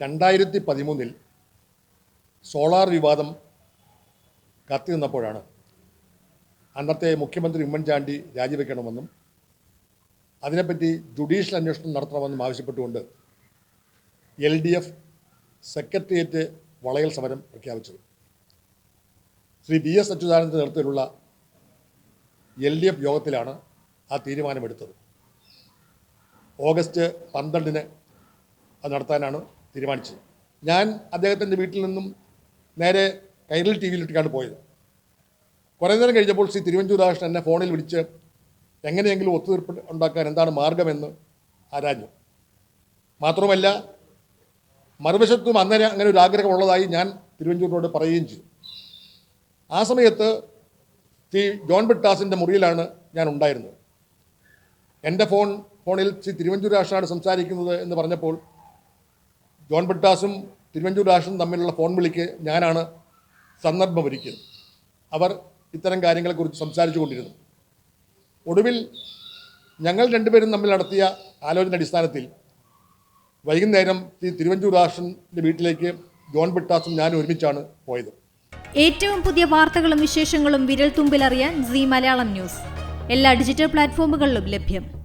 രണ്ടായിരത്തി പതിമൂന്നിൽ സോളാർ വിവാദം കത്തി നിന്നപ്പോഴാണ് അന്നത്തെ മുഖ്യമന്ത്രി ഉമ്മൻചാണ്ടി രാജിവെക്കണമെന്നും അതിനെപ്പറ്റി ജുഡീഷ്യൽ അന്വേഷണം നടത്തണമെന്നും ആവശ്യപ്പെട്ടുകൊണ്ട് എൽ ഡി എഫ് സെക്രട്ടേറിയറ്റ് വളയൽ സമരം പ്രഖ്യാപിച്ചത് ശ്രീ ബി എസ് അച്യുതാനന്ദന്റെ നേതൃത്വത്തിലുള്ള എൽ ഡി എഫ് യോഗത്തിലാണ് ആ തീരുമാനമെടുത്തത്. ഓഗസ്റ്റ് പന്ത്രണ്ടിന് അത് നടത്താനാണ് തീരുമാനിച്ചത്. ഞാൻ അദ്ദേഹത്തിന്റെ വീട്ടിൽ നിന്നും നേരെ കൈരളി ടി വിയിലിട്ടിട്ടാണ് പോയത്. കുറേ നേരം കഴിഞ്ഞപ്പോൾ ശ്രീ തിരുവഞ്ചൂരാകൃഷ്ണൻ എന്നെ ഫോണിൽ വിളിച്ച് എങ്ങനെയെങ്കിലും ഒത്തുതീർപ്പ് ഉണ്ടാക്കാൻ എന്താണ് മാർഗമെന്ന് ആരാഞ്ഞു. മാത്രമല്ല മറുവശത്തും അന്നേരം അങ്ങനെ ഒരു ആഗ്രഹമുള്ളതായി ഞാൻ തിരുവഞ്ചൂരിനോട് പറയുകയും ചെയ്തു. ആ സമയത്ത് ശ്രീ ജോൺ ബിട്ടാസിന്റെ മുറിയിലാണ് ഞാൻ ഉണ്ടായിരുന്നത്. എന്റെ ഫോൺ ഫോണിൽ ശ്രീ തിരുവഞ്ചൂർ രാഷ്ട്രനാണ് സംസാരിക്കുന്നത് എന്ന് പറഞ്ഞപ്പോൾ ജോൺ ബിട്ടാസും തിരുവഞ്ചൂർ രാഷ്ട്രം തമ്മിലുള്ള ഫോൺ വിളിക്ക് ഞാനാണ് സന്ദർഭം ഒരുക്കിയത്. അവർ ഇത്തരം കാര്യങ്ങളെക്കുറിച്ച് സംസാരിച്ചു കൊണ്ടിരുന്നു. ഒടുവിൽ ഞങ്ങൾ രണ്ടുപേരും തമ്മിൽ നടത്തിയ ആലോചന അടിസ്ഥാനത്തിൽ വൈകുന്നേരം ശ്രീ തിരുവഞ്ചൂർ രാഷ്ട്രന്റെ വീട്ടിലേക്ക് ജോൺ ബിട്ടാസും ഞാനും ഒരുമിച്ചാണ് പോയത്. ഏറ്റവും പുതിയ വാർത്തകളും വിശേഷങ്ങളും വിരൽ തുമ്പിലറിയാൻ സി മലയാളം ന്യൂസ്. എല്ലാ ഡിജിറ്റൽ പ്ലാറ്റ്ഫോമുകളിലും ലഭ്യം.